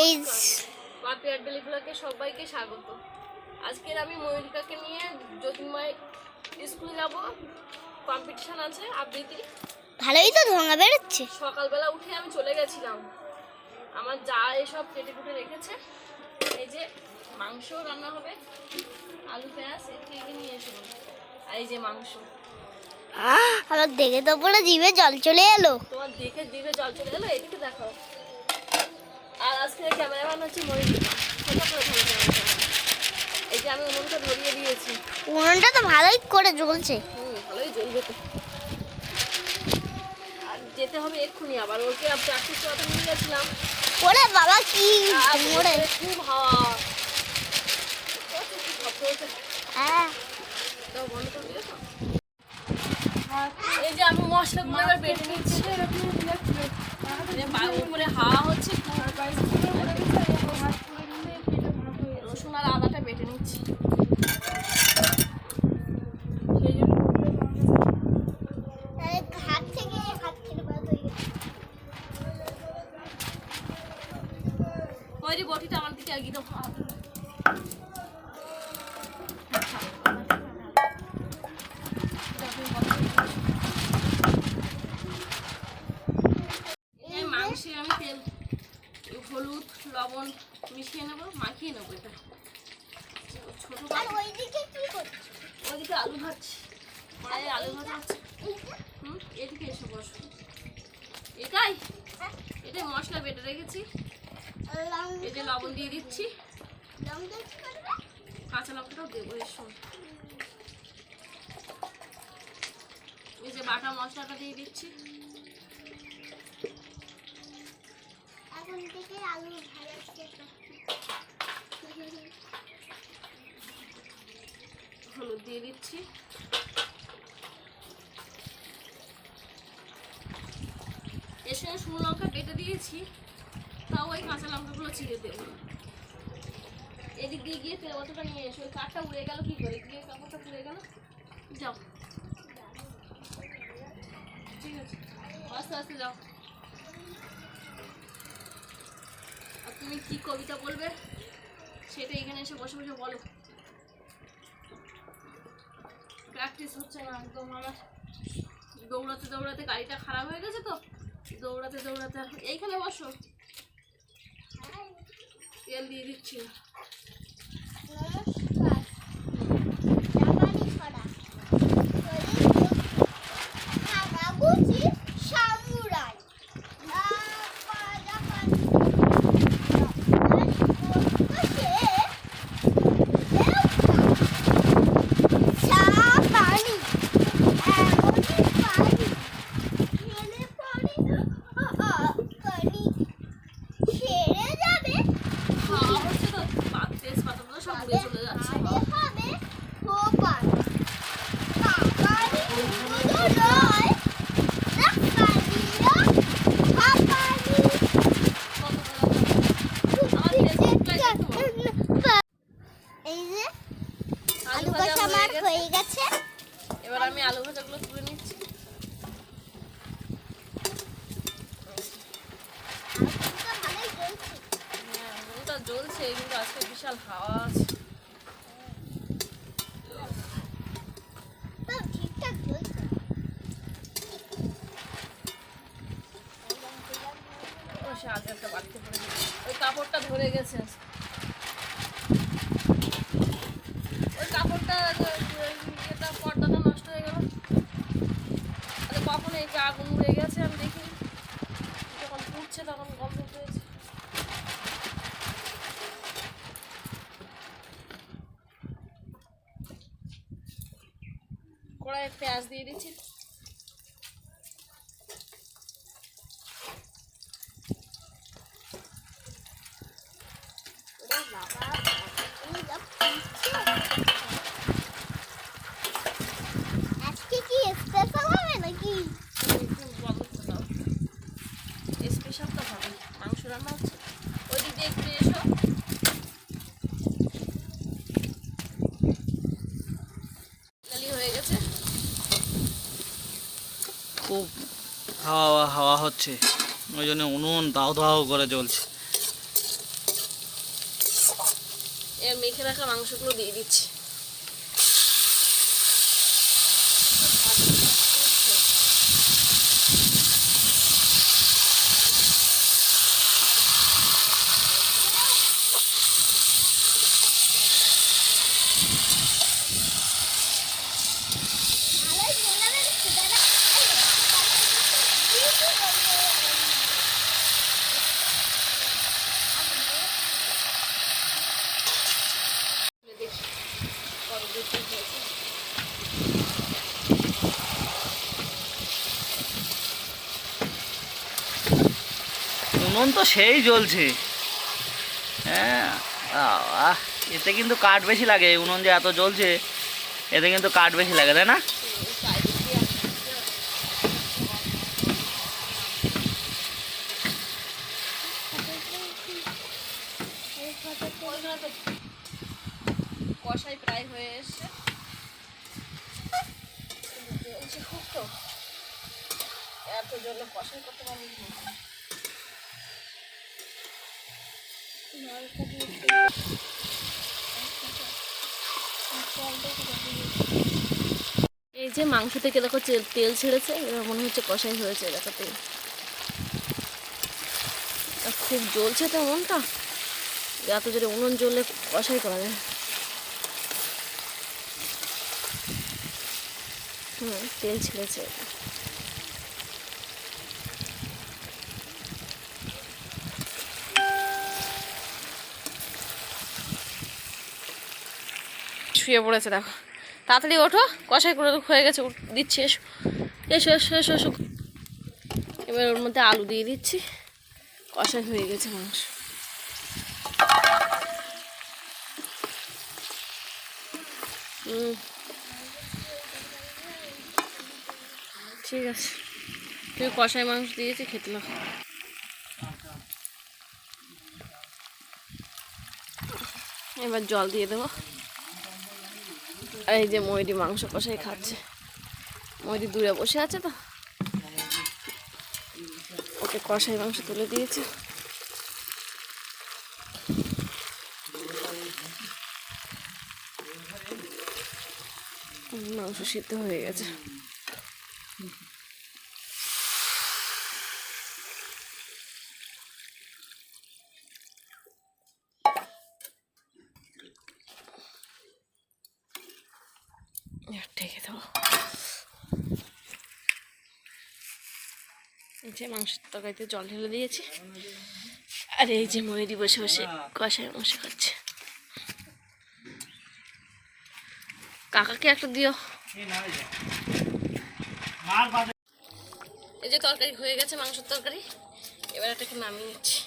এই পাপিয়ার ডেলি ব্লগে সবাইকে স্বাগত। আজকের আমি ময়ূরিকাকে নিয়ে জ্যোতির্ময় স্কুলে যাব। কম্পিটিশন আছে আবৃত্তি। ভালোই তো ধোঁয়া বেরোচ্ছে। সকালবেলা উঠে আমি চলে গেছিলাম। আমার যা এসব কেটে কুটে রেখেছে। এই যে মাংস রান্না হবে আলু পেঁয়াজ এগিয়ে নিয়ে এসে আর এই যে মাংস। আহ, আমার দেখে তো পুরো জিভে জল চলে এলো। তোমার দেখে দিবে জল চলে গেলো এদিকে দেখো আর আজকে ক্যামেরাম্যান হচ্ছে ময়ূরিকা ছোটো করে ধরে এই যে আমি উনুনটা ধরিয়ে দিয়েছি। উনুনটা তো ভালোই করে জ্বলছে। হুম ভালোই জ্বলবে তো। আর যেতে হবে এক্ষুনি আবার। ওকে প্র্যাকটিস করাতে নিয়ে গেছিলাম। ওরে বাবা কি ওরে খুব হাওয়া। হ্যাঁ। দাও, বন্ধ করে দিয়েছ? এই যে আমি মশলাগুলো এবার বেটে নিচ্ছি। এই যে বা- উপরে হাওয়া হচ্ছে রসুন আর আদাটা বেটে নিচ্ছি সেই জন্য হাত থেকে হাত থেকে বাদ হয়ে গেছে ওই বটিটা আমার দিকে এগিয়ে দাও এই মাংসে আমি তেল হলুদ লবণ মিশিয়ে নেব মাখিয়ে নেব এটা। ছোটো ওইদিকে কি ওইদিকে আলু ভাজছি। কড়াইয়ে আলু ভাজা হচ্ছে হুম এদিকে এসে বসো। এটাই? এটাই মশলা বেটে রেখেছি। এই যে লবণ দিয়ে দিচ্ছি। কাঁচা লঙ্কাটাও দেবো, এর সঙ্গে। এই যে বাটা মশলাটা দিয়ে দিচ্ছি। হলুদ দিয়ে দিচ্ছি। এর সঙ্গে শুকনো লঙ্কা বেটে দিয়েছি। তাও ওই কাঁচা লঙ্কাগুলো চিড়ে দেবো। এদিক দিয়ে গিয়ে তেল অতটা নিয়ে এসো ওই কাঠটা উড়ে গেল কি করে? গিয়ে কাপড়টা পুড়ে গেল? যাও। ঠিক আছে। আস্তে আস্তে যাও। আর তুমি কি কবিতা বলবে? সেটা এখানে এসে বসে বসে বলো। প্র্যাকটিস হচ্ছে না একদম আমার। দৌড়াতে দৌড়াতে গাড়িটা খারাপ হয়ে গেছে তো? দৌড়াতে দৌড়াতে। এইখানে বসো। তেল দিয়ে দিচ্ছি নমস্কার জাপানি ছড়া কাকাগুচি সামুরাই পানি এমনই পানি খেলে পরে পানি ছেড়ে যাবে খাওয়া হচ্ছে তো পাত তেজপাতাগুলো সব উড়ে চলে যাচ্ছে আরে হবে খোপার কাকারি দুধ নয় রাখালিরা খাপানি এই যে আলু ভাজা কষা আমার হয়ে গেছে। হয়ে গেছে এবার আমি আলু ভাজাগুলো তুলে নিচ্ছি। জ্বলছে, কিন্তু আজকে বিশাল হাওয়া আছে। একটা বাড়িতে পড়ে। ওই কাপড়টা ধরে গেছে ওই কাপড়টা এটা পর্দাটা নষ্ট হয়ে গেল আরে কখন এই যে আগুন উড়ে গেছে আমি দেখি যখন পুড়ছে তখন গন্ধ পেয়েছি কড়াইয়ে পেঁয়াজ দিয়ে দিচ্ছি। বাবা। হাওয়া হচ্ছে। ওই জন্য উনুন দাও দাও করে জ্বলছে। মেখে রাখা মাংসগুলো দিয়ে দিচ্ছি। উনুন তো সেই জ্বলছে। হ্যাঁ এতে কিন্তু কাঠ বেশি লাগে, উনুন যে এত জ্বলছে, এতে কিন্তু কাঠ বেশি লাগে, তাই না? কষাই প্রায় হয়ে এসছে। এত জলে কষাই করতে পারবি এই যে মাংস থেকে দেখো তেল ছেড়েছে মনে হচ্ছে কষাই হয়েছে দেখো তেল। খুব জ্বলছে তো মনটা এত জোরে উনুন জ্বললে কষাই করা যায় হুম, তেল ছেড়েছে। শুয়ে পড়েছে, দেখো। তাড়াতাড়ি ওঠো, কষাই করে হয়ে গেছে দিচ্ছি, এসো। এসো এসো এসো এসো। এবার ওর মধ্যে আলু দিয়ে দিচ্ছি। কষাই হয়ে গেছে মাংস। ঠিক আছে। তুই কষাই মাংস দিয়েছি, খেতে লাগ এবার জল দিয়ে দেবো। এই যে ময়ূরি মাংস কষাই খাচ্ছে। ময়ূরি দূরে বসে আছে তো। ওকে কষাই মাংস তুলে দিয়েছে। মাংস সিদ্ধ হয়ে গেছে এবার ঢেকে দেবো এই যে মাংসের তরকারিতে জল ঢেলে দিয়েছি। আর এই যে ময়ূরি বসে বসে কষায় মাংস খাচ্ছে। কাকাকে একটা দিও। এই যে তরকারি হয়ে গেছে, মাংসের তরকারি। এবার এটাকে নামিয়ে নিচ্ছি।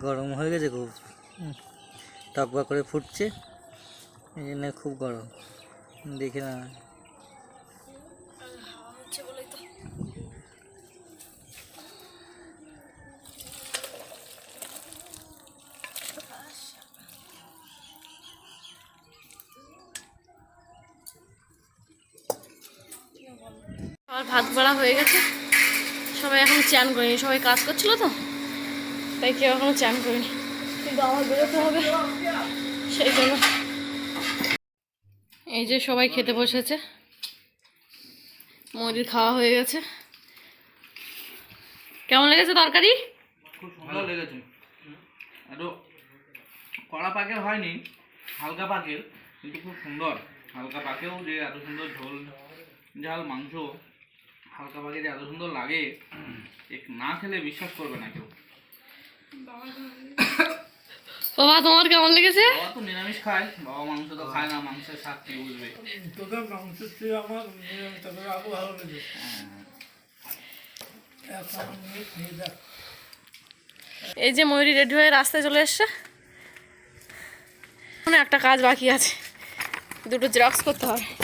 গরম হয়ে গেছে খুব। টকবা করে ফুটছে। এই জন্য খুব গরম। দেখে না। ভাত বাড়া হয়ে গেছে। সবাই এখন চ্যান করিনি। সবাই কাজ করছিল তো? তাই কেউ এখনও চ্যান করিনি কিন্তু আমার বেরোতে হবে। সেই জন্য। এই যে সবাই খেতে বসেছে। ময়ূরীর খাওয়া হয়ে গেছে। কেমন লেগেছে তরকারি? খুব সুন্দর লেগেছে। এত কড়া পাকের হয়নি হালকা পাকের কিন্তু খুব সুন্দর। হালকা পাকেও যে এত সুন্দর ঝোল ঝাল মাংস হালকা পাকে যে এত সুন্দর লাগে না খেলে বিশ্বাস করবে না কেউ। বাবা তোমার কেমন লেগেছে? বাবা তো নিরামিষ খায়। বাবা মাংস তো খায় না মাংসের স্বাদ কে বুঝবে? তোদের মাংসের চেয়ে আমার তবে আরও ভালো লেগেছে। এখন নিয়ে নিয়ে দেখ। এই যে ময়ূরী রেডি হয়ে রাস্তায় চলে এসছে। একটা কাজ বাকি আছে। দুটো জেরক্স করতে হবে।